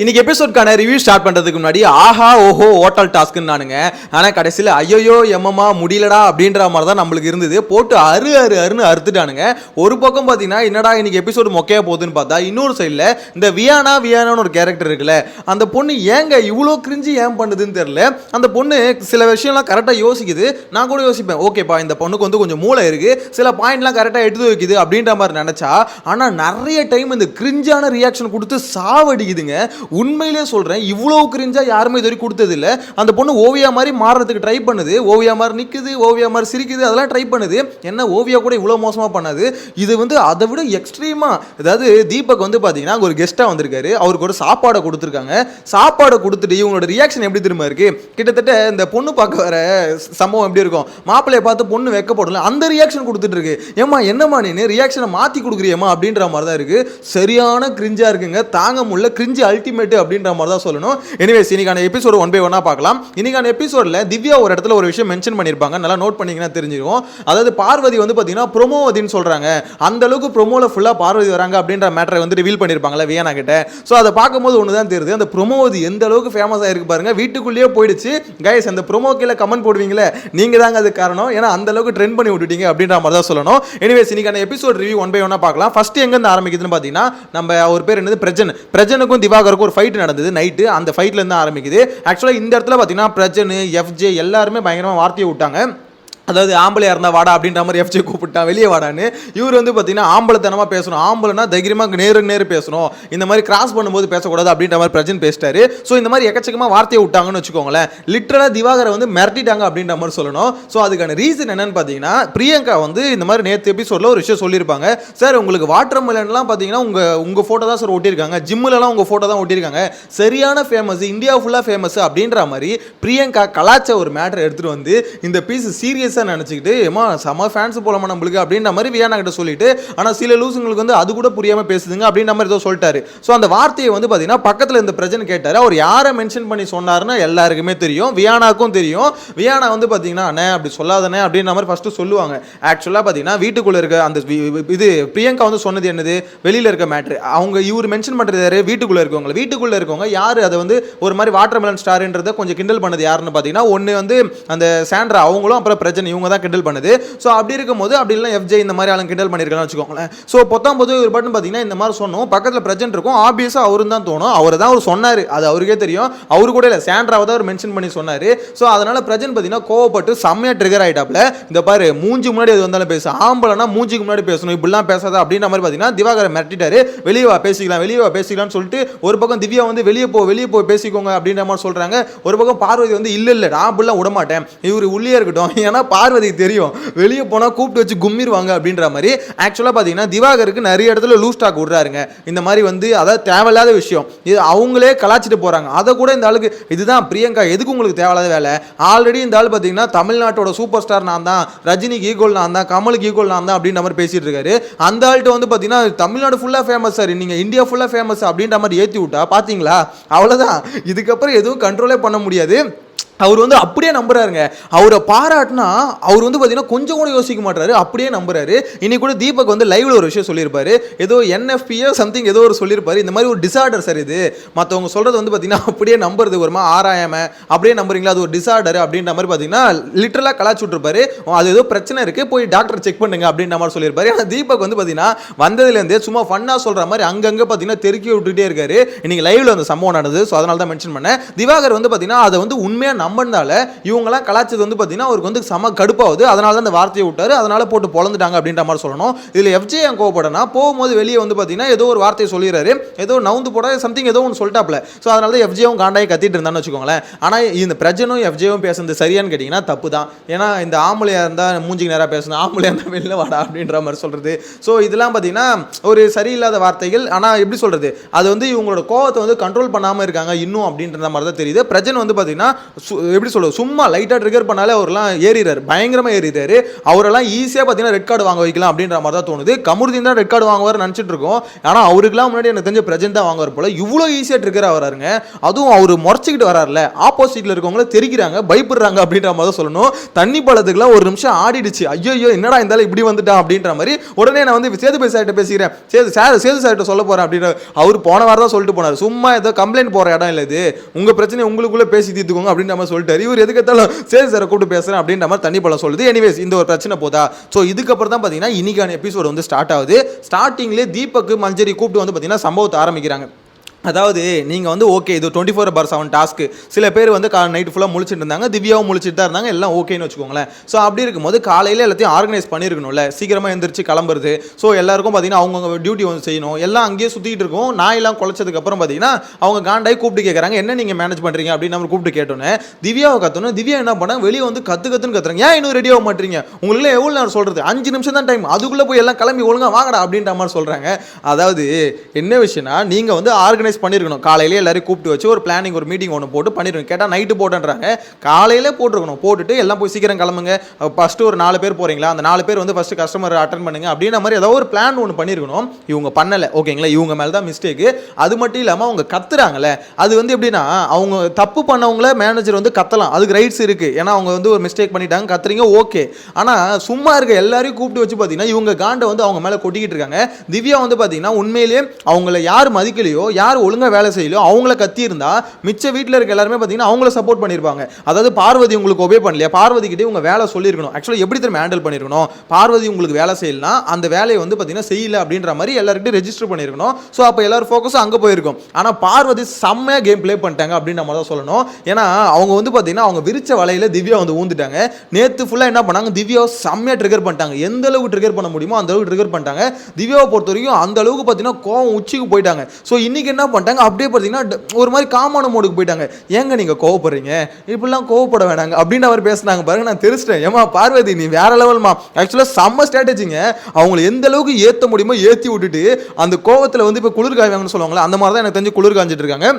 இன்னைக்கு எபிசோட்கான review start பண்ணுறதுக்கு முன்னாடி ஆஹா ஓஹோ ஹோட்டல் டாஸ்க்குன்னு நானுங்க. ஆனால் கடைசியில் ஐயோ எம்மம்மா முடியலடா அப்படின்ற மாதிரி தான் நம்மளுக்கு இருந்தது. போட்டு அரு அரு அருன்னு அறுத்துட்டானுங்க. ஒரு பக்கம் பார்த்தீங்கன்னா என்னடா இன்னைக்கு எபிசோடு மொக்கையா போகுதுன்னு பார்த்தா இன்னொரு சைடில் இந்த வியானா வியானான்னு ஒரு கேரக்டர் இருக்குல்ல அந்த பொண்ணு ஏங்க இவ்வளோ கிரிஞ்சு ஏன் பண்ணுதுன்னு தெரியல. அந்த பொண்ணு சில விஷயம்லாம் கரெக்டாக யோசிக்குது. நான் கூட யோசிப்பேன் ஓகேப்பா இந்த பொண்ணுக்கு வந்து கொஞ்சம் மூளை இருக்குது சில பாயிண்ட்லாம் கரெக்டாக எடுத்து வைக்குது அப்படின்ற மாதிரி நினச்சா ஆனால் நிறைய டைம் இந்த கிரிஞ்சான ரியாக்ஷன் கொடுத்து சாவடிக்குதுங்க. உண்மையிலே சொல்கிறேன் இவ்வளோ கிரிஞ்சா யாருமே இது வரைக்கும் கொடுத்ததில்ல. அந்த பொண்ணு ஓவியா மாதிரி மாறுறதுக்கு ட்ரை பண்ணுது. ஓவியா மாதிரி நிற்குது ஓவியா மாதிரி சிரிக்குது அதெல்லாம் ட்ரை பண்ணுது. என்ன ஓவியா கூட இவ்வளோ மோசமாக பண்ணாது. இது வந்து அதை விட எக்ஸ்ட்ரீமாக அதாவது தீபக் வந்து பார்த்தீங்கன்னா அங்க ஒரு கெஸ்ட்டாக வந்திருக்காரு. அவருக்கு ஒரு சாப்பாடை கொடுத்துருக்காங்க. சாப்பாடை கொடுத்துட்டு இவங்களோட ரியாக்ஷன் எப்படி திரும்ப இருக்குது கிட்டத்தட்ட இந்த பொண்ணு பார்க்க வர சம்பவம் எப்படி இருக்கும்? மாப்பிள்ளையை பார்த்து பொண்ணு வெக்கப்படல. அந்த ரியாக்ஷன் கொடுத்துட்டு இருக்கு. ஏமா என்னம்மா நீ? ரியாக்ஷனை மாற்றி கொடுக்குறியம்மா அப்படின்ற மாதிரி தான் இருக்குது சரியான கிரிஞ்சாக இருக்குங்க. தாங்க முடியல. கிரிஞ்சு அல்டிமேட் அப்படின்ற மாதிரி தான் சொல்லணும். எனிவேஸ் இன்னைக்கான எபிசோடு ஒன் பை ஒன்னா பார்க்கலாம். இன்னைக்கான எபிசோடில் திவ்யா ஒரு இடத்துல ஒரு விஷயம் மென்ஷன் பண்ணியிருப்பாங்க. நல்லா நோட் பண்ணிங்கன்னா தெரிஞ்சிருக்கும். அதாவது பார்வதி வந்து பார்த்தீங்கன்னா ப்ரொமோவதின்னு சொல்றாங்க. அந்த அளவுக்கு ப்ரொமோவில் ஃபுல்லாக பார்வதி வராங்க அப்படின்ற மேட்டரை வந்து ரிவீல் பண்ணியிருப்பாங்கல்ல வியானா கிட்ட. ஸோ அதை பார்க்கும்போது ஒன்று தான் தெரியுது. அந்த ப்ரொமோவதி எந்த அளவுக்கு ஃபேமஸ் ஆயிருக்கு பாருங்க. வீட்டுக்குள்ளேயே போயிடுச்சு. கைஸ் அந்த ப்ரொமோ கீழே கமெண்ட் போடுவீங்களே? நீங்கள் தாங்க அது காரணம். ஏன்னா அந்த அளவுக்கு ட்ரெண்ட் பண்ணி விட்டுட்டீங்க அப்படின்ற மாதிரி தான் சொல்லணும். எனிவேஸ் இன்னைக்கான எபிசோட் ரிவ்யூ ஒன் பை ஒன்னாக பார்க்கலாம். ஃபர்ஸ்ட் எங்கேருந்து ஆரம்பிக்குதுன்னு பார்த்தீங்கன்னா நம்ம அவர் பேர் என்னது? பிரஜன். பிரஜனுக்கும் திவாகருக்கும் ஒரு ஃபைட் நடந்தது நைட்டு அந்த ஃபைட்லேருந்து ஆரம்பிக்குது. ஆக்சுவலாக இந்த இடத்துல பார்த்தீங்கன்னா பிரஜன் எஃப்ஜே எல்லாருமே பயங்கரமாக வார்த்தையை விட்டாங்க. அதாவது ஆம்பளையாக இருந்தால் வாடா அப்படின்ற மாதிரி எஃப்ஜே கூப்பிட்டான் வெளியே வாடான்னு. இவர் வந்து பார்த்தீங்கன்னா ஆம்பளைத்தனமாக பேசணும். ஆம்பளைனா தைரியமாக நேருக்கு நேரு பேசணும். இந்த மாதிரி கிராஸ் பண்ணும்போது பேசக்கூடாது அப்படின்ற மாதிரி பிரஜன் பேசிட்டாரு. ஸோ இந்த மாதிரி எக்கச்சக்கமாக வார்த்தையை விட்டாங்கன்னு வச்சுக்கோங்களேன். லிட்டரலாக திவாகரை வந்து மிரட்டிட்டாங்க அப்படின்ற மாதிரி சொல்லணும். ஸோ அதுக்கான ரீசன் என்னன்னு பார்த்தீங்கன்னா பிரியங்கா வந்து இந்த மாதிரி நேற்று எபிசோடில் ஒரு விஷயம் சொல்லியிருப்பாங்க. சார் உங்களுக்கு வாட்டர் மிலன்லாம் பார்த்தீங்கன்னா உங்கள் உங்கள் ஃபோட்டோ தான் சார் ஒட்டியிருக்காங்க. ஜிம்முலலாம் உங்கள் ஃபோட்டோ தான் ஒட்டியிருக்காங்க. சரியான ஃபேமஸ் இந்தியா ஃபுல்லாக ஃபேமஸ் அப்படின்ற மாதிரி பிரியங்கா கலாச்ச ஒரு மேட்டர் எடுத்துகிட்டு வந்து இந்த பீஸ் சீரியஸாக நினச்சிக்கிட்டு ஏமா செம ஃபேன்ஸ் போலாமா நம்மளுக்கு? அப்படின்ற மாதிரி வியானா கிட்ட சொல்லிட்டு ஆனால் சில லூசுங்களுக்கு வந்து அது கூட புரியாமல் பேசுதுங்க அப்படின்ற மாதிரி ஏதோ சொல்லிட்டாரு. ஸோ அந்த வார்த்தையை வந்து பார்த்தீங்கன்னா பக்கத்தில் இந்த பிரச்சனை கேட்டார். அவர் யாரை மென்ஷன் பண்ணி சொன்னாருன்னு எல்லாருக்குமே தெரியும் வியானாக்கும் தெரியும். வியானா வந்து பார்த்தீங்கன்னா அண்ணே அப்படி சொல்லாதனே அப்படின்ற மாதிரி ஃபஸ்ட்டு சொல்லுவாங்க. ஆக்சுவலாக பார்த்தீங்கன்னா வீட்டுக்குள்ளே இருக்க அந்த இது பிரியங்கா வந்து சொன்னது என்னது? வெளியில் இருக்க மேட்ரு அவங்க இவர் மென்ஷன் பண்ணுறது யார்? வீட்டுக்குள்ளே இருக்கவங்க வீட்டுக்குள்ளே இருக்கவங்க யார்? அதை வந்து ஒரு மாதிரி வாட்டர் மெலன் ஸ்டார்ன்றதை கொஞ்சம் கிண்டல் பண்ணது யாருன்னு பார்த்தீங்கன்னா ஒன்று வந்து அந்த சாண்ட்ரா அவங்களும் அப்புறம் பிரச்சனை இவங்க தான் கிண்டல் பண்ணுது. ஸோ அப்படி இருக்கும்போது அப்படி இல்லை எஃப்ஜே இந்த மாதிரி ஆளுங்க கிண்டல் பண்ணியிருக்காங்கன்னு வச்சுக்கோங்களேன். ஸோ பொத்தாம்போது ஒரு பட்டன் பார்த்தீங்கன்னா இந்த மாதிரி சொன்னோம். பக்கத்தில் பிரச்சனை இருக்கும். ஆப்வியஸாக அவரும் தான் தோணும். அவர் தான் அவர் சொன்னார். அது அவருக்கே தெரியும். அவரு கூட இல்லை சாண்ட்ராவை தான் அவர் மென்ஷன் பண்ணி சொன்னார். ஸோ அதனால் பிரச்சனை பார்த்தீங்கன்னா கோவப்பட்டு செம்மையாக ட்ரிகர் ஆகிட்டாப்ல இந்த பாரு மூஞ்சி முன்னாடி அது வந்தாலும் பேசு. ஆம்பளைனா மூஞ்சிக்கு முன்னாடி பேசணும். இப்படிலாம் பேசாத அப்படின்ற மாதிரி பார்த்தீங்கன்னா திவாகரை மிரட்டிட்டாரு. வெளியே வா பேசிக்கலாம் வெளியே வா பேசிக்கலாம்னு சொல்லிட்டு ஒரு பக்கம் திவ்யா வந்து வெளியே போ வெளியே போய் பேசிக்கோங்க அப்படின்ற மாதிரி சொல்கிறாங்க ஒரு பக்கம் பார்வதி வந்து இல்லை இல்லை நான் அப்படிலாம் விட மாட்டேன் இவர் உள்ளே இருக்கட்டும். ஏன்னா பார்வதி தெரியும். வெளியே போனால் கூப்பிட்டு வச்சு கும்மிடுவாங்க அப்படின்ற மாதிரி ஆக்சுவலாக பார்த்தீங்கன்னா திவாகருக்கு நிறைய இடத்துல லூஸ் ஸ்டாக் விடுறாருங்க. இந்த மாதிரி வந்து அதாவது தேவையில்லாத விஷயம். இது அவங்களே கலாச்சிட்டு போகிறாங்க அதை கூட இந்த ஆளுக்கு இதுதான் பிரியங்கா எதுக்கு உங்களுக்கு தேவையில்லாத வேலை? ஆல்ரெடி இந்த ஆள் பார்த்தீங்கன்னா தமிழ்நாட்டோட சூப்பர் ஸ்டார் நான் தான் ரஜினிக்கு ஈகோல் நான் தான் கமலுக்கு ஈகோல் நான் தான் அப்படின்ற மாதிரி பேசிட்டு இருக்காரு. அந்த ஆள்கிட்ட வந்து பார்த்தீங்கன்னா தமிழ்நாடு ஃபுல்லாக ஃபேமஸ் சார் நீங்கள் இந்தியா ஃபுல்லாக ஃபேமஸ் அப்படின்ற மாதிரி ஏற்றி விட்டா பார்த்தீங்களா அவ்வளோதான் இதுக்கப்புறம் எதுவும் கண்ட்ரோலே பண்ண முடியாது. அவர் வந்து அப்படியே நம்புறாருங்க. அவரை பாராட்டினா அவர் வந்து பார்த்தீங்கன்னா கொஞ்சம் கூட யோசிக்க மாட்டாரு. அப்படியே நம்புறாரு. இன்னைக்கு கூட தீபக் வந்து லைவ்ல ஒரு விஷயம் சொல்லியிருப்பாரு. ஏதோ என்எஃபியோ சம்திங் ஏதோ ஒரு சொல்லியிருப்பாரு. இந்த மாதிரி ஒரு டிசார்டர் சார் இது. மற்றவங்க சொல்றது வந்து பார்த்தீங்கன்னா அப்படியே நம்புறது வருமா ஆராயாம அப்படியே நம்புறீங்களா? அது ஒரு டிசார்டர் அப்படின்ற மாதிரி பார்த்தீங்கன்னா லிட்டரலாக கலாச்சு விட்டுருப்பாரு. அது ஏதோ பிரச்சனை இருக்கு. போய் டாக்டர் செக் பண்ணுங்க அப்படின்ற மாதிரி சொல்லியிருப்பாரு. ஆனால் தீபக் வந்து பார்த்தீங்கன்னா வந்ததுலேருந்தே சும்மா ஃபன்னா சொல்ற மாதிரி அங்கங்கே பார்த்தீங்கன்னா தெருக்கி விட்டுட்டே இருக்காரு. இன்னைக்கு லைவ்ல அந்த சம்பவம் நடந்தது. ஸோ அதனால தான் மென்ஷன் பண்ணேன். திவாகர் வந்து பார்த்தீங்கன்னா அதை வந்து உண்மையாக நம்பினால இவங்கெல்லாம் கலாச்சது வந்து பார்த்தீங்கன்னா அவருக்கு வந்து செம கடுப்பாகுது. அதனால தான் அந்த வார்த்தையை விட்டாரு. அதனால போட்டு பொழந்துட்டாங்க அப்படின்ற மாதிரி சொல்லணும். இதில் எஃப்ஜே ஏன் கோவப்படனா போகும்போது வெளியே வந்து பார்த்தீங்கன்னா ஏதோ ஒரு வார்த்தையை சொல்லிடுறாரு. ஏதோ நவுந்து போட சம்திங் ஏதோ ஒன்று சொல்லிட்டாப்ல ஸோ அதனால தான் எஃப்ஜேவும் காண்டாயி கத்திட்டு இருந்தான்னு வச்சுக்கோங்களேன். ஆனால் இந்த பிரஜனும் எஃப்ஜேவும் பேசுறது சரியான்னு கேட்டிங்கன்னா தப்பு தான் ஏன்னா இந்த ஆம்பளையாக இருந்தால் மூஞ்சிக்கு நேராக பேசணும் ஆம்பளையாக இருந்தால் வெளியில் வாடா அப்படின்ற மாதிரி சொல்கிறது ஸோ இதெல்லாம் பார்த்தீங்கன்னா ஒரு சரியில்லாத வார்த்தைகள். ஆனால் எப்படி சொல்கிறது அது வந்து இவங்களோட கோவத்தை வந்து கண்ட்ரோல் பண்ணாமல் இருக்காங்க இன்னும் அப்படின்ற மாதிரி தான் தெரியுது. பிரஜன் வந்து பார்த்தீங்கன்னா சு- எப்படி சொல்றது சும்மா லைட்டாக ட்ரிகர் பண்ணாலே அவரெல்லாம் ஏறிறாரு பயங்கரமாக ஏறிறாரு அவரெல்லாம் ஈஸியாக பார்த்தீங்கன்னா ரெட் கார்டு வாங்க வைக்கலாம் அப்படின்ற மாதிரி தான் தோணுது. கமுருதீன் தான் ரெட் கார்டு வாங்குவார் நினச்சிட்டு இருக்கோம் ஆனால் அவருக்குலாம் முன்னாடி எனக்கு தெரிஞ்ச பிரஜன் தான் வாங்குவார் போல். இவ்வளோ ஈஸியாக ட்ரிகர் ஆகிறாருங்க அதுவும் அவர் முறைச்சிக்கிட்டு வராருல. ஆப்போசிட்டில் இருக்கவங்கள தெரிக்கிறாங்க பயப்படுறாங்க அப்படின்ற மாதிரி தான் சொல்லணும். தண்ணி பழத்துக்குலாம் ஒரு நிமிஷம் ஆடிடுச்சு. ஐயோ என்னடா இருந்தாலும் இப்படி வந்துட்டான் அப்படின்ற மாதிரி உடனே நான் வந்து சேது சார்கிட்ட பேசிக்கிறேன். சேது சார் சேது சார்கிட்ட சொல்ல போகிறேன் அப்படின்ற அவர் போன வாரம் தான் சொல்லிட்டு போனார். சும்மா ஏதோ கம்ப்ளைண்ட் போகிற இடம் இல்லை இது. உங்கள் பிரச்சனை உங்களுக்குள்ளே பேசி தீர்த்துக்கோங்க அப்படின்ற மாதிரி சொல்லிட்டாரு. இவர் எதுக்கு எடுத்தாலும் சேது சாரை கூப்பிட்டு பேசுறேன் அப்படின்ற மாதிரி தண்ணி பழம் சொல்லுது. எனிவேஸ் இந்த ஒரு பிரச்சனை போதா? ஸோ இதுக்கப்புறம் தான் பார்த்தீங்கன்னா இன்னைக்கான எபிசோடு வந்து ஸ்டார்ட் ஆகுது. ஸ்டார்டிங்லேயே தீபக் மஞ்சரி கூப்பிட்டு வந்து பார்த்தீங்கன்னா சம்பவத்தை ஆரம்பிக்கிறாங்க. அதாவது நீங்கள் வந்து ஓகே இது twenty four per seven task சில பேர் வந்து கா நைட் ஃபுல்லாக முழிச்சிட்டு இருந்தாங்க திவ்யாவும் முழிச்சிட்டு தான் இருந்தாங்க எல்லாம் ஓகேன்னு வச்சுக்கோங்களேன். ஸோ அப்படி இருக்கும்போது காலையில் எல்லாத்தையும் ஆர்கனைஸ் பண்ணியிருக்கணும்ல சீக்கிரமாக எந்திரிச்சு கிளம்புறது. ஸோ எல்லாருக்கும் பார்த்தீங்கன்னா அவங்கவுங்க டியூட்டி வந்து செய்யணும். எல்லாம் அங்கேயே சுற்றிட்டு இருக்கும் நான் எல்லாம் குழச்சதுக்கப்புறம் பார்த்தீங்கன்னா அவங்க காண்டாய் கூப்பிட்டு கேட்குறாங்க என்ன நீங்கள் மேனேஜ் பண்ணுறீங்க அப்படின்னு நம்ம கூப்பிட்டு கேட்டோன்னே திவ்யாவை கத்தணும் திவ்யா என்ன பண்ணாங்க வெளியே வந்து கற்று கத்துன்னு கத்துறாங்க. ஏன் இன்னும் ரெடி ஆக மாட்டீங்க? உங்களுக்கு எவ்வளோ நேரம் சொல்கிறது அஞ்சு நிமிஷம் தான் டைம் அதுக்குள்ளே போய் எல்லாம் கிளம்பி ஒழுங்காக வாங்கடா அப்படின்ற மாதிரி சொல்கிறாங்க அதாவது என்ன விஷயம்னா நீங்கள் வந்து ஆர்கனைஸ் பண்ணியிருக்கணும் காலையிலே எல்லாரையும் கூப்பிட்டு வச்சு ஒரு பிளானிங் ஒரு மீட்டிங் ஒன்று போட்டு பண்ணிருக்கணும். கேட்டால் நைட்டு போட்டுன்றாங்க. காலையிலே போட்டிருக்கணும். போட்டுட்டு எல்லாம் போய் சீக்கிரம் கிளம்புங்க. ஃபஸ்ட்டு ஒரு நாலு பேர் போகிறீங்களா அந்த நாலு பேர் வந்து ஃபஸ்ட்டு கஸ்டமர் அட்டன் பண்ணுங்க. அப்படின்ற மாதிரி ஏதோ ஒரு பிளான் ஒன்று பண்ணியிருக்கணும் இவங்க பண்ணலை. ஓகேங்களா? இவங்க மேலே தான் மிஸ்டேக்கு அது மட்டும் இல்லாமல் அவங்க கத்துறாங்கல்ல. அது வந்து எப்படின்னா அவங்க தப்பு பண்ணவங்கள மேனேஜர் வந்து கத்தலாம். அதுக்கு ரைட்ஸ் இருக்குது ஏன்னா அவங்க வந்து ஒரு மிஸ்டேக் பண்ணிட்டாங்க. கத்துறீங்க ஓகே ஆனால் சும்மா இருக்க எல்லாரையும் கூப்பிட்டு வச்சு பார்த்தீங்கன்னா இவங்க காண்டை வந்து அவங்க மேலே கொட்டிக்கிட்டு இருக்காங்க. திவ்யா வந்து பார்த்தீங்கன்னா உண்மையிலேயே அவங்கள யார் மதிக்கலையோ யார் ஒழுங்காக வேலை செய்யலையோ அவங்கள கத்தியிருந்தா மிச்ச வீட்டில் இருக்க எல்லாருமே பார்த்தீங்கன்னா அவங்கள சப்போர்ட் பண்ணியிருப்பாங்க அதாவது பார்வதி உங்களுக்கு ஒபே பண்ணலையா? பார்வதி கிட்டே வேலை சொல்லியிருக்கணும். ஆக்சுவலாக எப்படி திரும்ப ஹேண்டில் பண்ணியிருக்கணும் பார்வதி உங்களுக்கு வேலை செய்யலாம் அந்த வேலையை வந்து பார்த்தீங்கன்னா செய்யல அப்படின்ற மாதிரி எல்லாருக்கிட்டையும் ரெஜிஸ்டர் பண்ணியிருக்கணும் ஸோ அப்போ எல்லாரும் ஃபோக்கஸும் அங்கே போயிருக்கும். ஆனால் பார்வதி செம்மையாக கேம் ப்ளே பண்ணிட்டாங்க அப்படின்னு நம்ம தான் சொல்லணும். ஏன்னா அவங்க வந்து பார்த்தீங்கன்னா அவங்க விரிச்ச வலையில் திவ்யா வந்து ஊந்துட்டாங்க. நேற்று ஃபுல்லாக என்ன பண்ணாங்க? திவ்யாவை செம்மையாக ட்ரிகர் பண்ணிட்டாங்க. எந்த அளவுக்கு ட்ரிகர் பண்ண முடியுமோ அந்த அளவுக்கு ட்ரிகர் பண்ணிட்டாங்க. திவ்யாவை பொறுத்த வரைக்கும் அந்த அளவுக்கு பார்த்தீங்கன்னா கோவம் உச்சிக்கு போயிட்டாங்க. ஸோ இன்னைக்கு என்ன பண்ணிட்டாங்க. அப்படியே பார்த்தீங்கன்னா ஒரு மாதிரி காமான மோடுக்கு போயிட்டாங்க. ஏங்க நீங்கள் கோவப்படுறீங்க? இப்படிலாம் கோவப்பட வேணாங்க. அப்படின்னு அவர் பேசுனாங்க. பாருங்க நான் தெரிச்சிட்டேன் ஏமா பார்வதி நீ வேற லெவல்மா. ஆக்சுவலாக செம்ம ஸ்ட்ராட்டஜிங்க அவங்களை எந்த அளவுக்கு ஏற்ற முடியுமோ ஏற்றி விட்டுட்டு அந்த கோவத்தில் வந்து இப்போ குளிர் காய்வாங்கன்னு சொல்லுவாங்களே அந்த மாதிரி தான் எனக்கு தெரிஞ்சு குளிர் காஞ்சிட்டு இருக்காங்க.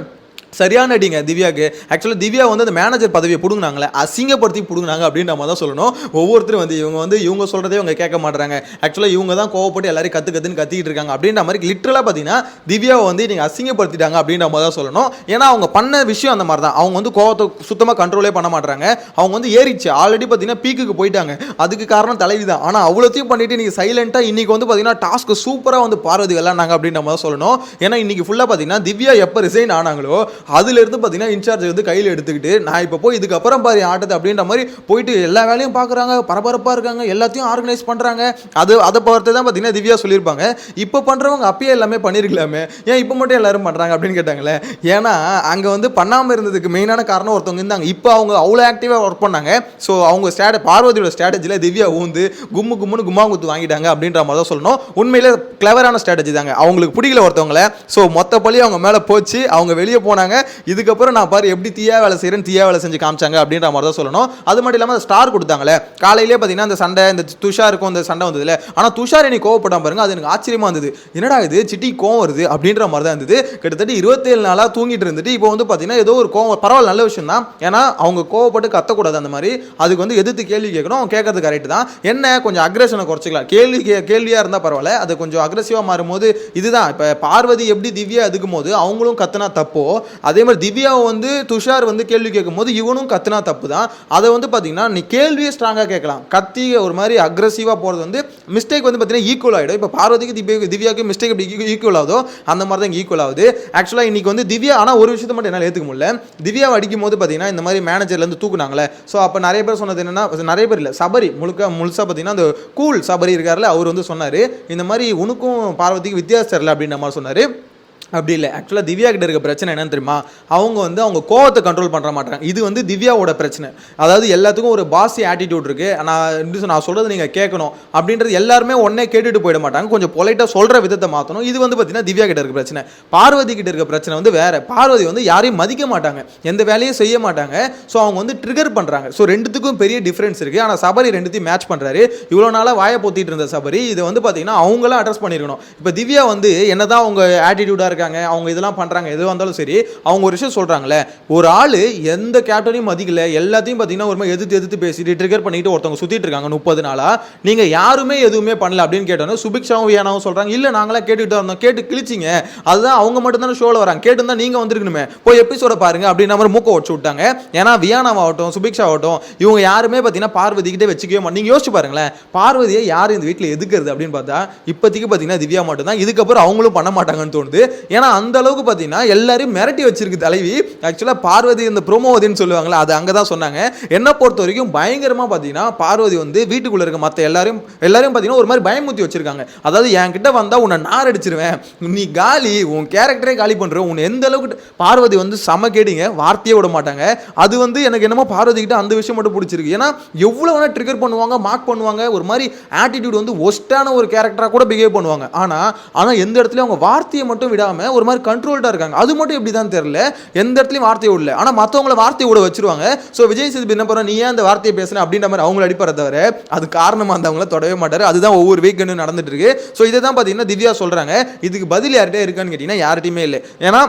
சரியான அடிங்க திவ்யாக்கு. ஆக்சுவலாக திவ்யா வந்து அந்த மேனேஜர் பதவியை பிடுங்கினாங்களே அசிங்கப்படுத்தி பிடுங்கினாங்க அப்படின்ற மாதிரி தான் சொல்லணும். ஒவ்வொருத்தரும் வந்து இவங்க வந்து இவங்க சொல்கிறதே இவங்க கேட்க மாட்டுறாங்க ஆக்சுவலாக இவங்க தான் கோவப்பட்டு எல்லாரையும் கற்று கற்றுன்னு கத்திக்கிட்டு இருக்காங்க அப்படின்ற மாதிரி லிட்டரலாக பார்த்தீங்கன்னா திவ்யாவை வந்து நீங்கள் அசிங்கப்படுத்திட்டாங்க அப்படின்ற மாதிரி தான் சொல்லணும். ஏன்னா அவங்க பண்ண விஷயம் அந்த மாதிரி தான். அவங்க வந்து கோவத்தை சுத்தமாக கண்ட்ரோலே பண்ண மாட்டாங்க அவங்க வந்து ஏறிச்சு ஆல்ரெடி பார்த்தீங்கன்னா பீக்குக்கு போயிட்டாங்க. அதுக்கு காரணம் தலைவி தான். ஆனால் அவ்வளோத்தையும் பண்ணிட்டு நீங்கள் சைலண்ட்டாக இன்றைக்கி வந்து பார்த்தீங்கன்னா டாஸ்க்கு சூப்பராக வந்து பார்வதி விளாண்டாங்க அப்படின்ற மாதிரி தான் சொல்லணும். ஏன்னா இன்றைக்கி ஃபுல்லாக பார்த்தீங்கன்னா திவ்யா எப்போ ரிசைன் ஆனாங்களோ அதுலேருந்து பார்த்தீங்கன்னா இன்சார்ஜ் வந்து கையில் எடுத்துக்கிட்டு நான் இப்போ போய் இதுக்கப்புறம் பாரு ஆட்டத்தை அப்படின்ற மாதிரி போயிட்டு எல்லா வேலையும் பார்க்குறாங்க பரபரப்பாக இருக்காங்க எல்லாத்தையும் ஆர்கனைஸ் பண்ணுறாங்க அது அதை பார்த்து தான் பார்த்தீங்கன்னா திவ்யா சொல்லியிருப்பாங்க. இப்போ பண்ணுறவங்க அப்பயே எல்லாமே பண்ணியிருக்கலாமே ஏன் இப்போ மட்டும் எல்லாரும் பண்ணுறாங்க அப்படின்னு கேட்டாங்களே? ஏன்னா அங்கே வந்து பண்ணாமல் இருந்ததுக்கு மெயினான காரணம் ஒருத்தவங்க இருந்தாங்க. இப்போ அவங்க அவ்வளோ ஆக்டிவாக ஒர்க் பண்ணாங்க. ஸோ அவங்க ஸ்ட்ராட்ட பார்வதியோட ஸ்ட்ராட்டஜியில் திவ்யா ஊந்து கும்மு கும்முன்னு கும்மாங்குத்து வாங்கிட்டாங்க அப்படின்ற மாதிரி தான் சொல்லணும். உண்மையிலே கிளவரான ஸ்ட்ராட்டஜி தாங்க. அவங்களுக்கு பிடிக்கல ஒருத்தவங்கள. ஸோ மொத்த பழி அவங்க மேலே போச்சு. அவங்க வெளியே போனாங்க. இதுக்கப்புறம் நான் பாரு எப்படி தீயா வேலை செய்கிறேன்னு தீயா வேலை செஞ்சு காமிச்சாங்க அப்படின்ற மாதிரி தான் சொல்லணும். அது மட்டும் இல்லாமல் ஸ்டார் கொடுத்தாங்களே காலையிலே பார்த்தீங்கன்னா அந்த சண்டை இந்த துஷாருக்கும் அந்த சண்டை வந்ததுல. ஆனால் துஷார் என்னை கோவப்படாம பாருங்க அது எனக்கு ஆச்சரியமா இருந்தது. என்னடா இது சிட்டி கோவம் வருது அப்படின்ற மாதிரி தான் இருந்தது. கிட்டத்தட்ட இருபத்தேழு நாளாக தூங்கிட்டு இருந்துட்டு இப்போ வந்து பார்த்தீங்கன்னா ஏதோ ஒரு கோவம் பரவாயில்ல நல்ல விஷயம் தான். ஏன்னா அவங்க கோவப்பட்டு கத்தக்கூடாது அந்த மாதிரி. அதுக்கு வந்து எதிர்த்து கேள்வி கேட்கணும் அவங்க கேட்கறது கரெக்ட் தான். என்ன கொஞ்சம் அக்ரஷனை குறைச்சிக்கலாம். கேள்வி கே கேள்வியாக இருந்தால் பரவாயில்ல அது கொஞ்சம் அக்ரஸிவாக மாறும்போது இதுதான். இப்போ பார்வதி எப்படி திவ்யா எதுக்கும் போது அவங்களும் கத்துனா தப்போ அதே மாதிரி திவ்யாவை வந்து துஷார் வந்து கேள்வி கேட்கும்போது இவனும் கத்துனா தப்பு தான் அதை வந்து பார்த்தீங்கன்னா நீ கேள்வியை ஸ்ட்ராங்காக கேட்கலாம். கத்தி ஒரு மாதிரி அக்ரஸிவாக போகிறது வந்து மிஸ்டேக் வந்து பார்த்தீங்கன்னா ஈக்குவல் ஆகிடும் இப்போ பார்வதிக்கு திவ்யா திவ்யாவுக்கு மிஸ்டேக் எப்படி ஈக்குவல் ஆகுதோ அந்த மாதிரி தான் ஈக்குவல் ஆகுது. ஆக்சுவலாக இன்னைக்கு வந்து திவ்யா ஆனால் ஒரு விஷயத்தை மட்டும் என்னால் ஏற்றுக்க முடியல. திவ்யாவை அடிக்கும் போது பார்த்தீங்கன்னா இந்த மாதிரி மேனேஜர்லேருந்து தூக்குனாங்களே. ஸோ அப்போ நிறைய பேர் சொன்னது என்னன்னா நிறைய பேர் இல்லை சபரி முழுக்க முழுசாக பார்த்தீங்கன்னா அந்த கூல் சபரி இருக்கார்ல அவர் வந்து சொன்னார் இந்த மாதிரி உனக்கும் பார்வதிக்கு வித்தியாசம் இல்லை அப்படின்ற மாதிரி சொன்னார். அப்படி இல்லை. ஆக்சுவலாக திவ்யா கிட்ட இருக்க பிரச்சனை என்னன்னு தெரியுமா? அவங்க வந்து அவங்க கோவத்தை கண்ட்ரோல் பண்ண மாட்டாங்க இது வந்து திவ்யாவோட பிரச்சனை. அதாவது எல்லாத்துக்கும் ஒரு பாசி ஆட்டிடியூட் இருக்கு. நான் எப்படி நான் சொல்றது நீங்க கேட்கணும் அப்படின்றது எல்லாருமே உடனே கேட்டுட்டு போயிட மாட்டாங்க. கொஞ்சம் பொலைட்டாக சொல்ற விதத்தை மாற்றணும் இது வந்து பார்த்தீங்கன்னா திவ்யா கிட்ட இருக்க பிரச்சனை. பார்வதி கிட்ட இருக்க பிரச்சனை வந்து வேற. பார்வதி வந்து யாரையும் மதிக்க மாட்டாங்க. எந்த வேலையும் செய்ய மாட்டாங்க. ஸோ அவங்க வந்து ட்ரிகர் பண்றாங்க. ஸோ ரெண்டுத்துக்கும் பெரிய டிஃபரன்ஸ் இருக்கு. ஆனால் சபரி ரெண்டுத்தையும் மேட்ச் பண்றாரு. இவ்வளோ நாளாக வாயை போத்திட்டு இருந்த சபரி இதை வந்து பார்த்தீங்கன்னா அவங்களும் அட்ரஸ் பண்ணியிருக்கணும் இப்போ திவ்யா வந்து என்னதான் அவங்க ஆட்டிடியூடாக இருக்க இருக்காங்க அவங்க இதெல்லாம் பண்றாங்க எதுவாக இருந்தாலும் சரி அவங்க ஒரு விஷயம் சொல்றாங்களே ஒரு ஆள் எந்த கேப்டனையும் மதிக்கல எல்லாத்தையும் பார்த்தீங்கன்னா ஒரு மாதிரி எதிர்த்து எதிர்த்து பேசிட்டு ட்ரிகர் பண்ணிட்டு ஒருத்தவங்க சுத்திட்டு இருக்காங்க முப்பது நாளா. நீங்க யாருமே எதுவுமே பண்ணல அப்படின்னு கேட்டோன்னா சுபிக்ஷாவும் வியானாவும் சொல்றாங்க இல்லை நாங்களாம் கேட்டுக்கிட்டு வந்தோம் இருந்தோம் கேட்டு கிழிச்சிங்க. அதுதான் அவங்க மட்டும் தானே ஷோவில் வராங்க கேட்டு நீங்கள் வந்திருக்கணுமே. போய் எபிசோட பாருங்க அப்படின்ற மாதிரி மூக்க ஒடிச்சு விட்டாங்க. ஏன்னா வியானாவாகட்டும் சுபிக்ஷா ஆகட்டும் இவங்க யாருமே பார்த்தீங்கன்னா பார்வதிக்கிட்டே வச்சுக்கவே மாட்டோம் நீங்கள் யோசிச்சு பாருங்களேன் பார்வதியை யார் இந்த வீட்டில் எதுக்குறது அப்படின்னு பார்த்தா இப்போதைக்கு பார்த்தீங்கன்னா திவ்யா மட்டும் தான் இதுக்கப்புறம் அவங்களும் பண்ண மாட்டாங்கன்னு தோணுது. ஏன்னா அந்த அளவுக்கு பார்த்தீங்கன்னா எல்லாரையும் மிரட்டி வச்சிருக்கு தலைவி. ஆக்சுவலாக பார்வதி இந்த ப்ரோமோவதின்னு சொல்லுவாங்களே அது அங்கே தான் சொன்னாங்க. என்னை பொறுத்த வரைக்கும் பயங்கரமாக பார்த்தீங்கன்னா பார்வதி வந்து வீட்டுக்குள்ளே இருக்க மற்ற எல்லாரையும் எல்லாரையும் பார்த்தீங்கன்னா ஒரு மாதிரி பயமுத்தி வச்சிருக்காங்க. அதாவது என்கிட்ட வந்தால் உன்னை நார் அடிச்சிருவேன் நீ காலி உன் கேரக்டரே காலி பண்ணுற உன் எந்த அளவுக்கு பார்வதி வந்து செம கேடிங்க வார்த்தையே விட மாட்டாங்க. அது வந்து எனக்கு என்னமோ பார்வதி கிட்ட அந்த விஷயம் மட்டும் பிடிச்சிருக்கு. ஏன்னா எவ்வளோ வேணால் ட்ரிகர் பண்ணுவாங்க மார்க் பண்ணுவாங்க ஒரு மாதிரி ஆட்டிடியூட் வந்து ஒஸ்ட்டான ஒரு கேரக்டராக கூட பிஹேவ் பண்ணுவாங்க. ஆனால் ஆனால் எந்த இடத்துலையும் அவங்க வார்த்தையை மட்டும் விடாமல் ஒரு மாதிரி கண்ட்ரோல்டாக இருக்காங்க. அது மட்டும் எப்படி தான் தெரில எந்த இடத்துலையும் வார்த்தையை விடல. ஆனால் மற்றவங்கள வார்த்தையை விட வச்சிருவாங்க. ஸோ விஜய் சேதுபதி என்ன பண்ணுறோம் நீ ஏன் அந்த வார்த்தையை பேசுன? அப்படின்ற மாதிரி அவங்கள அடிப்படை தவிர அது காரணமாக இருந்தவங்கள தொடவே மாட்டார். அதுதான் ஒவ்வொரு வீக்கெண்டும் நடந்துட்டு இருக்கு. ஸோ இதை தான் பார்த்தீங்கன்னா திவ்யா சொல்கிறாங்க இதுக்கு பதில் யார்கிட்டே இருக்கான்னு கேட்டிங்கன்னா யார்கிட்டையுமே இல்லை. ஏன்னா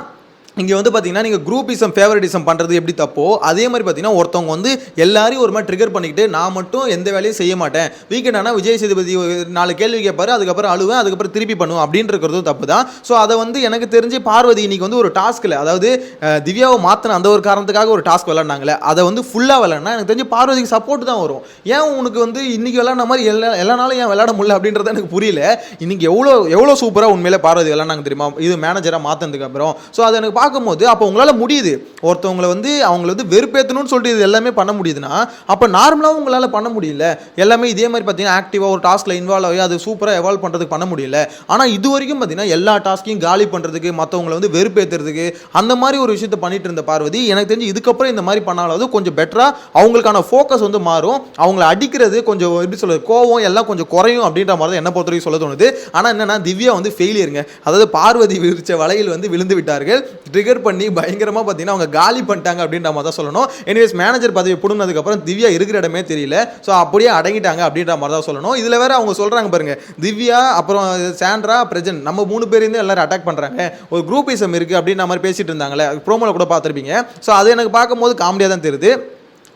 இங்கே வந்து பார்த்தீங்கன்னா நீங்கள் குரூப்பிசம் ஃபேவரட்டிசம் பண்ணுறது எப்படி தப்போ அதே மாதிரி பார்த்தீங்கன்னா ஒருத்தவங்க வந்து எல்லாரையும் ஒரு மாதிரி ட்ரிகர் பண்ணிக்கிட்டு நான் மட்டும் எந்த வேலையும் செய்ய மாட்டேன். வீக்கெண்ட் ஆனால் விஜய் சேதுபதி ஒரு நாலு கேள்வி கேட்பாரு அதுக்கப்புறம் அழுவேன் அதுக்கப்புறம் திருப்பி பண்ணுவேன் அப்படின்றதும் தப்பு தான் ஸோ அதை வந்து எனக்கு தெரிஞ்சு பார்வதி இன்னைக்கு வந்து ஒரு டாஸ்க்கில் அதாவது திவ்யாவை மாற்றின அந்த ஒரு காரணத்துக்காக ஒரு டாஸ்க் விளாண்டாங்களே அதை வந்து ஃபுல்லாக விளாட்னா எனக்கு தெரிஞ்சு பார்வதிக்கு சப்போர்ட் தான் வரும். ஏன் உனக்கு வந்து இன்னைக்கு விளாட்ன மாதிரி எல்லா எல்லா நாளும் ஏன் விளாட முடியல அப்படின்றது எனக்கு புரியல. இன்னைக்கு எவ்வளோ எவ்வளோ சூப்பராக உண்மையிலே பார்வதி விளாண்டாங்க தெரியுமா? இது மேனேஜராக மாற்றினதுக்கப்புறம் ஸோ அதை எனக்கு பார்க்கும்போது அப்போ உங்களால் முடியுது. ஒருத்தவங்களை வந்து அவங்கள வந்து வெறுப்பேற்றணும்னு சொல்லிட்டு இது எல்லாமே பண்ண முடியுதுன்னா அப்போ நார்மலாகவும் உங்களால் பண்ண முடியல. எல்லாமே இதே மாதிரி பார்த்தீங்கன்னா ஆக்டிவாக ஒரு டாஸ்கில் இன்வால்வ் ஆகி அது சூப்பராக எவால்வ் பண்ணுறதுக்கு பண்ண முடியல. ஆனால் இது வரைக்கும் பார்த்தீங்கன்னா எல்லா டாஸ்க்கையும் காலி பண்ணுறதுக்கு மற்றவங்களை வந்து வெறுப்பேற்றுறதுக்கு அந்த மாதிரி ஒரு விஷயத்த பண்ணிட்டு இருந்த பார்வதி எனக்கு தெரிஞ்சு இதுக்கப்புறம் இந்த மாதிரி பண்ணாலாவது கொஞ்சம் பெட்டராக அவங்களுக்கான ஃபோக்கஸ் வந்து மாறும். அவங்கள அடிக்கிறது கொஞ்சம் எப்படி சொல்கிறது கோவம் எல்லாம் கொஞ்சம் குறையும் அப்படின்ற மாதிரி தான் என்ன பொறுத்த வரைக்கும் சொல்ல தோணுது. ஆனால் என்னென்னா திவ்யா வந்து ஃபெயிலியருங்க அதாவது பார்வதி விரிச்ச வலையில் வந்து விழுந்து விட்டார்கள். ட்ரிகர் பண்ணி பயங்கரமாக பார்த்தீங்கன்னா அவங்க காலி பண்ணிட்டாங்க அப்படின்ற மாதிரி தான் சொல்லணும். எனிவேஸ் மேனேஜர் பதவி பிடுங்கினதுக்கப்புறம் திவ்யா இருக்கிற இடமே தெரியல. ஸோ அப்படியே அடங்கிட்டாங்க அப்படின்ற மாதிரி தான் சொல்லணும். இதில் வேற அவங்க சொல்கிறாங்க பாருங்க திவ்யா அப்புறம் சாண்ட்ரா பிரஜன் நம்ம மூணு பேரையும் எல்லோரும் எல்லாரும் அட்டாக் பண்ணுறாங்க ஒரு குரூப்பிசம் இருக்குது அப்படின்ற மாதிரி பேசிட்டு இருந்தாங்களே ப்ரோமோவில் கூட பார்த்துருப்பீங்க. ஸோ அது எனக்கு பார்க்கும்போது காமெடியாக தான் தெரியுது.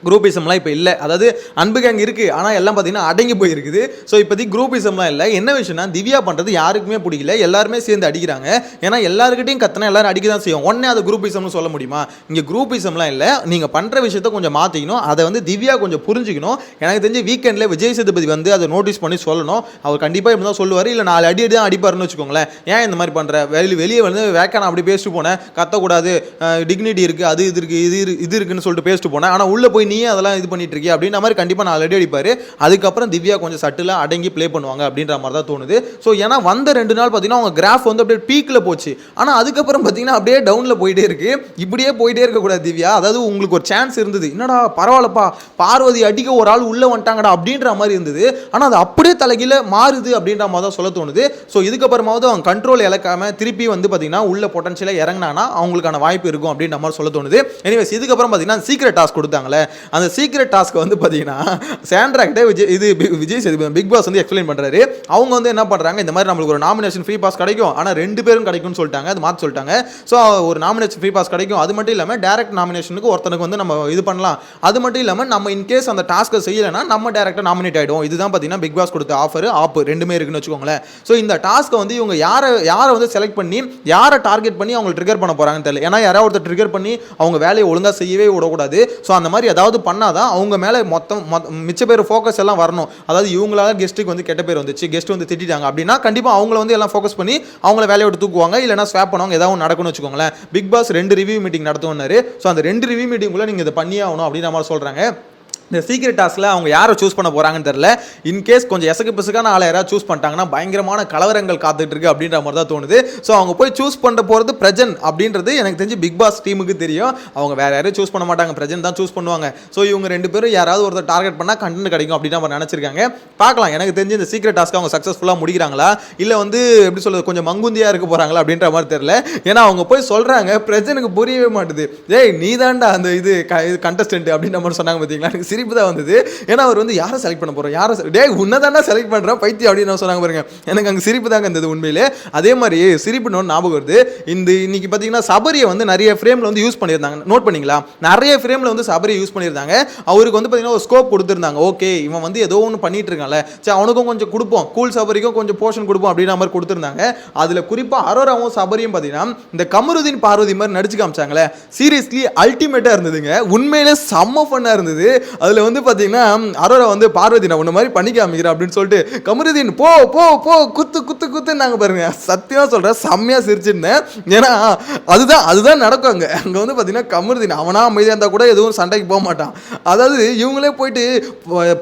குரூப்பிசம்லாம் இப்போ இல்லை. அதாவது அன்பு கேங் இருக்குது ஆனால் எல்லாம் பார்த்தீங்கன்னா அடங்கி போயிருக்குது. ஸோ இப்போதைக்கு குரூப்பிசம்லாம் இல்லை. என்ன விஷயம்னா திவ்யா பண்ணுறது யாருக்குமே பிடிக்கல. எல்லாருமே சேர்ந்து அடிக்கிறாங்க. ஏன்னா எல்லாருக்கிட்டையும் கத்தனா எல்லாரும் அடிக்க தான் செய்யும். உடனே அது குரூப்பிசம்னு சொல்ல முடியுமா? இங்கே குரூப்பிசம்லாம் இல்லை. நீங்கள் பண்ணுற விஷயத்த கொஞ்சம் மாற்றிக்கணும் அதை வந்து திவ்யா கொஞ்சம் புரிஞ்சுக்கணும். எனக்கு தெரிஞ்சு வீக்கெண்டில் விஜய் சேதுபதி வந்து அதை நோட்டீஸ் பண்ணி சொல்லணும். அவர் கண்டிப்பாக இப்படி தான் சொல்லுவார். இல்லை நாலு அடி தான் அடிப்பாருன்னு வச்சுக்கோங்களேன். ஏன் இந்த மாதிரி பண்ணுற வெளியே வெளியே வந்து வேக்கான அப்படி பேசிட்டு போனேன். கத்தக்கூடாது. டிக்னிட்டி இருக்குது அது இது இருக்குது இது இரு- இது இருக்குன்னு சொல்லிட்டு பேசிட்டு போனேன். ஆனால் உள்ளே போய் நீயே அதெல்லாம் இது பண்ணிட்டு இருக்கிய? அப்படின்ற மாதிரி கண்டிப்பாக நான் ஆல்ரெடி அடிப்பார். அதுக்கப்புறம் திவ்யா கொஞ்சம் சட்டிலாக அடங்கி ப்ளே பண்ணுவாங்க அப்படின்ற மாதிரி தான் தோணுது. ஸோ ஏன்னா வந்த ரெண்டு நாள் பார்த்தீங்கன்னா அவங்க கிராஃப் வந்து அப்படியே பீக்கில் போச்சு. ஆனால் அதுக்கப்புறம் பார்த்தீங்கன்னா அப்படியே டவுனில் போயிட்டே இருக்கு. இப்படியே போயிட்டே இருக்கக்கூடாது திவ்யா. அதாவது உங்களுக்கு ஒரு சான்ஸ் இருந்தது. என்னடா பரவாயில்லப்பா. பார்வதி அடிக்க ஒரு ஆள் உள்ளே வந்துட்டாங்கடா அப்படின்ற மாதிரி இருந்தது. ஆனால் அது அப்படியே தலைகீழ மாறுது அப்படின்ற மாதிரி தான் சொல்ல தோணுது. ஸோ இதுக்கப்புறமாவது அவங்க கண்ட்ரோல் இழக்காம திருப்பி வந்து பார்த்தீங்கன்னா உள்ள பொட்டன்ஷியலாக இறங்கினானா அவங்களுக்கான வாய்ப்பு இருக்கும் அப்படின்ற மாதிரி சொல்ல தோணுது. எனிவேஸ் இதுக்கப்புறம் பார்த்தீங்கன்னா சீக்கிரட் டாஸ்க் கொடுத்தாங்களே. அந்த சீக்ரெட் டாஸ்க் வந்து பார்த்தீங்கன்னா சாண்ட்ரா விஜய் இது விஜய் சேதுபதி பிக் பாஸ் வந்து எக்ஸ்பிளைன் பண்ணுறாரு அவங்க வந்து என்ன பண்ணுறாங்க இந்த மாதிரி நம்மளுக்கு ஒரு நாமினேஷன் ஃப்ரீ பாஸ் கிடைக்கும். ஆனால் ரெண்டு பேரும் கிடைக்கும்னு சொல்லிட்டாங்க அது மாற்றி சொல்லிட்டாங்க. ஸோ ஒரு நாமினேஷன் ஃப்ரீ பாஸ் கிடைக்கும். அது மட்டும் இல்லாமல் டேரக்ட் நாமினேஷனுக்கு ஒருத்தனுக்கு வந்து நம்ம இது பண்ணலாம். அது மட்டும் இல்லாமல் நம்ம இன்கேஸ் அந்த டாஸ்க்கை செய்யலைன்னா நம்ம டேரக்டாக நாமினேட் ஆகிடும் இதுதான் பார்த்தீங்கன்னா பிக் பாஸ் கொடுத்த ஆஃபர் ஆப் ரெண்டுமே இருக்குன்னு வச்சுக்கோங்களேன். ஸோ இந்த டாஸ்க்கை வந்து இவங்க யாரை யாரை வந்து செலக்ட் பண்ணி யாரை டார்கெட் பண்ணி அவங்க ட்ரிகர் பண்ண போகிறாங்கன்னு தெரியல. ஏன்னா யாராவது ஒருத்தர் ட்ரிகர் பண்ணி அவங்க வேலையை ஒழுங்காக செய்யவே விடக்கூடாது. ஸோ அந்த மாதிரி ஏதாவது பண்ணாதான் அவங்க மேலே மொத்தம் மொத்த- மிச்ச பேர் ஃபோக்கஸ் எல்லாம் வரணும். அதாவது இவங்களால கெஸ்ட்டுக்கு வந்து கெட்ட பேர் வந்துச்சு கெஸ்ட் வந்து திட்டிட்டாங்க அப்படின்னா கண்டிப்பாக அவங்கள வந்து எல்லாம் ஃபோக்கஸ் பண்ணி அவங்கள வேலையை விட்டு தூக்குவாங்க இல்லைனா ஸ்வாப் பண்ணுவாங்க ஏதாவது ஒன்று வச்சுக்கோங்களேன். பிக் பாஸ் ரெண்டு ரிவ்யூ மீட்டிங் நடத்துவாரு ஸோ அந்த ரெண்டு ரிவ்யூ மீட்டிங்குள்ளே நீங்கள் இதை பண்ணியே ஆகணும் அப்படின்னு நம்ம சொல்கிறாங்க இந்த சீக்ரெட் டாஸ்கில் அவங்க யாரை சூஸ் பண்ண போகிறாங்கன்னு தெரில இன்கேஸ் கொஞ்சம் எசக்கு பிசுக்கான ஆளை யாராவது சூஸ் பண்ணிட்டாங்கன்னா பயங்கரமான கலவரங்கள் காத்துட்டு இருக்கு அப்படின்ற மாதிரி தான் தோணுது. ஸோ அவங்க போய் சூஸ் பண்ண போகிறது பிரஜன் அப்படின்றது எனக்கு தெரிஞ்சு பிக் பாஸ் டீமுக்கு தெரியும். அவங்க வேறு யாரும் சூஸ் பண்ண மாட்டாங்க. பிரஜன் தான் சூஸ் பண்ணுவாங்க. ஸோ இவங்க ரெண்டு பேரும் யாராவது ஒருத்தர் டார்கெட் பண்ணால் கண்டென்ட் கிடைக்கும் அப்படின்னு நம்ம நினச்சிருக்காங்க. பார்க்கலாம். எனக்கு தெரிஞ்சு இந்த சீக்ரெட் டாஸ்க் அவங்க சக்ஸஸ்ஃபுல்லாக முடிக்கிறாங்களா? இல்லை வந்து எப்படி சொல்கிறது கொஞ்சம் மங்குந்தியாக இருக்க போகிறாங்களா அப்படின்ற மாதிரி தெரில ஏன்னா அவங்க போய் சொல்கிறாங்க பிரஜனுக்கு புரியவே மாட்டுது. ஏய் நீ தான்டா அந்த இது கண்டஸ்டன்ட் அப்படின்ற மாதிரி சொன்னாங்க பார்த்தீங்களா எனக்கு சிரிப்பு தான் வந்தது. ஏன்னா அவர் வந்து யாரை செலக்ட் பண்ண போகிறோம் யாரை டே உன்னை தானே செலக்ட் பண்ணுறேன் பைத்தியம் அப்படின்னு நான் சொன்னாங்க பாருங்க. எனக்கு அங்கே சிரிப்பு தாங்க இருந்தது உண்மையிலே. அதே மாதிரி சிரிப்புன்னு ஞாபகம் வருது. இந்த இன்னைக்கு பார்த்தீங்கன்னா சபரியை வந்து நிறைய ஃப்ரேமில் வந்து யூஸ் பண்ணியிருந்தாங்க. நோட் பண்ணிங்களா? நிறைய ஃப்ரேமில் வந்து சபரியை யூஸ் பண்ணியிருந்தாங்க. அவருக்கு வந்து பார்த்தீங்கன்னா ஒரு ஸ்கோப் கொடுத்துருந்தாங்க. ஓகே இவன் வந்து ஏதோ ஒன்று பண்ணிட்டு இருக்கான்ல. சரி அவனுக்கும் கொஞ்சம் கொடுப்போம். கூல் சபரிக்கும் கொஞ்சம் போர்ஷன் கொடுப்போம் அப்படின்ற மாதிரி கொடுத்துருந்தாங்க. அதில் குறிப்பாக அரோராவும் சபரியும் பார்த்தீங்கன்னா இந்த கமருதீன் பார்வதி மாதிரி நடிச்சு காமிச்சாங்களே. சீரியஸ்லி அல்டிமேட்டாக இருந்ததுங்க. உண்மையிலே செம்ம ஃபன்னாக இருந்தது. அதில் வந்து பார்த்தீங்கன்னா அரோரா வந்து பார்வதி நான் உன்ன மாதிரி பண்ணி காமிக்கிறேன் அப்படின்னு சொல்லிட்டு கமருதீன் போ போ போ குத்து குத்து குத்து நாங்கள் பாருங்க. சத்தியமாக சொல்கிறேன் செம்மையாக சிரிச்சிருந்தேன். ஏன்னா அதுதான் அதுதான் நடக்கும் அங்கே. அங்கே வந்து பார்த்தீங்கன்னா கமருதீன் அவனாக அமைதியாக இருந்தால் கூட எதுவும் சண்டைக்கு போக மாட்டான். அதாவது இவங்களே போயிட்டு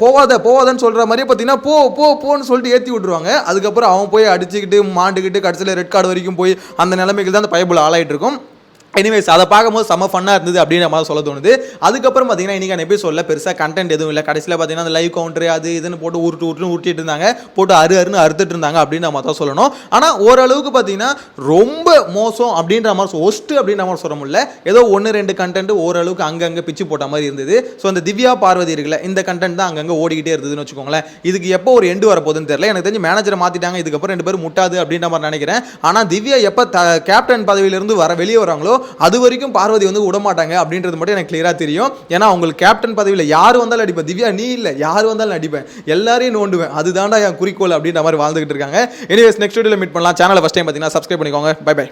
போவாத போவாதன்னு சொல்கிற மாதிரியே பார்த்தீங்கன்னா போ போ போன்னு சொல்லிட்டு ஏற்றி விட்ருவாங்க அதுக்கப்புறம் அவன் போய் அடிச்சுக்கிட்டு மாண்டுக்கிட்டு கடைசியில் ரெட் கார்டு வரைக்கும் போய் அந்த நிலைமைக்கு தான் அந்த பைபிள் ஆளாயிட்டு இருக்கும். எனிவேஸ் அதை பார்க்கும்போது செம்ம ஃபன்னாக இருந்தது அப்படின்ற மாதிரி சொல்ல தோணுது. அதுக்கப்புறம் பார்த்தீங்கன்னா இன்றைக்கி எபிசோடில் பெருசாக கண்டென்ட் எதுவும் இல்லை. கடைசியில் பார்த்தீங்கன்னா அந்த லைவ் கவுண்டர் அது இதுன்னு போட்டு உருட்டு உருட்டு உருட்டிட்டு இருந்தாங்க. போட்டு அரு அருன்னு அறுத்துட்டு இருந்தாங்க அப்படின்னு நம்ம தான் சொல்லணும். ஆனால் ஓரளவுக்கு பார்த்தீங்கன்னா ரொம்ப மோசம் அப்படின்ற மாதிரி ஒஸ்ட்டு அப்படின்ற மாதிரி சொல்ல முடியல. ஏதோ ஒன்று ரெண்டு கண்டென்ட் ஓரளவுக்கு அங்கங்கே பிச்சு போட்ட மாதிரி இருந்தது. ஸோ அந்த திவ்யா பார்வதி இருக்குல்ல இந்த கண்டென்ட் தான் அங்கங்கே ஓடிக்கிட்டே இருந்ததுன்னு வச்சுக்கோங்களேன். இதுக்கு எப்போ ஒரு எண்டு வரப்போகுதுன்னு தெரியல. எனக்கு தெரிஞ்சு மேனேஜரை மாற்றிட்டாங்க இதுக்கப்புறம் ரெண்டு பேரும் முட்டாது அப்படின்ற மாதிரி நினைக்கிறேன். ஆனால் திவ்யா எப்போ த கேப்டன் பதவியிலிருந்து வர வெளியே வராங்களோ அது வரைக்கும் பார்வதி வந்து விட மாட்டாங்க அப்படின்றது மட்டும் எனக்கு கிளியராக தெரியும். ஏன்னா அவங்களுக்கு கேப்டன் பதவியில் யார் வந்தாலும் அடிப்பேன் திவ்யா நீ இல்லை. யார் வந்தாலும் அடிப்பேன் எல்லாரையும் நோண்டுவேன். அதுதான்டா என் குறிக்கோள் அப்படின்ற மாதிரி வாழ்ந்துகிட்டு இருக்காங்க. எனிவேஸ் நெக்ஸ்ட் வீடியோவில் மீட் பண்ணலாம். சேனலை ஃபஸ்ட் டைம் பார்த்தீங்கன்னா சப்ஸ்கிரைப் பண்ணிக்கோங்க. Bye bye